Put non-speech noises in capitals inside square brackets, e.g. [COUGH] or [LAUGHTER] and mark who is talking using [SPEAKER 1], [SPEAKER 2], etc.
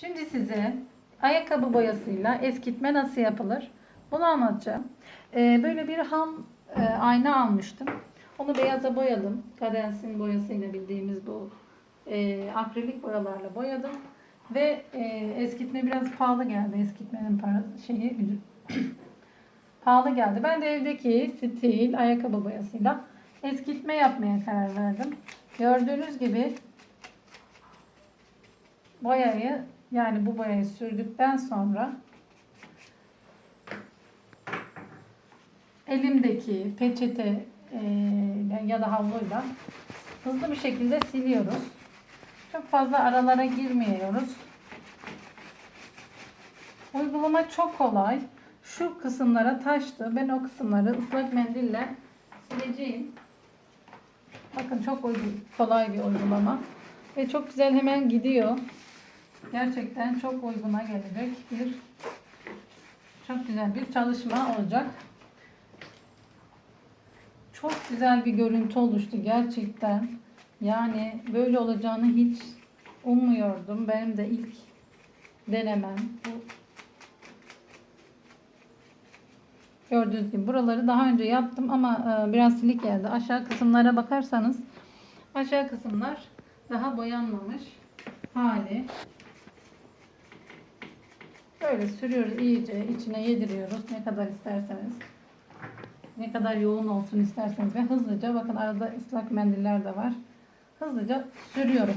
[SPEAKER 1] Şimdi size ayakkabı boyasıyla eskitme nasıl yapılır bunu anlatacağım. Ee, böyle bir ham e, ayna almıştım. Onu beyaza boyadım. Kadensin boyasıyla bildiğimiz bu e, akrilik boyalarla boyadım. Ve e, eskitme biraz pahalı geldi. Eskitmenin parası, şeyi [COUGHS] pahalı geldi. Ben de evdeki stil ayakkabı boyasıyla eskitme yapmaya karar verdim. Gördüğünüz gibi boyayı yani bu boyayı sürdükten sonra elimdeki peçete e, ya da havluyla hızlı bir şekilde siliyoruz. Çok fazla aralara girmiyoruz. Uygulama çok kolay. Şu kısımlara taştı. Ben o kısımları ıslak mendille sileceğim. Bakın çok kolay bir uygulama. Ve çok güzel hemen gidiyor. Gerçekten çok uyguna gelecek bir çok güzel bir çalışma olacak. Çok güzel bir görüntü oluştu gerçekten. Yani böyle olacağını hiç ummuyordum. Benim de ilk denemem. Bu Gördüğünüz gibi buraları daha önce yaptım ama e, biraz silik geldi. Aşağı kısımlara bakarsanız aşağı kısımlar daha boyanmamış hali. Böyle sürüyoruz iyice içine yediriyoruz ne kadar isterseniz. Ne kadar yoğun olsun isterseniz ve hızlıca bakın arada ıslak mendiller de var. Hızlıca sürüyorum.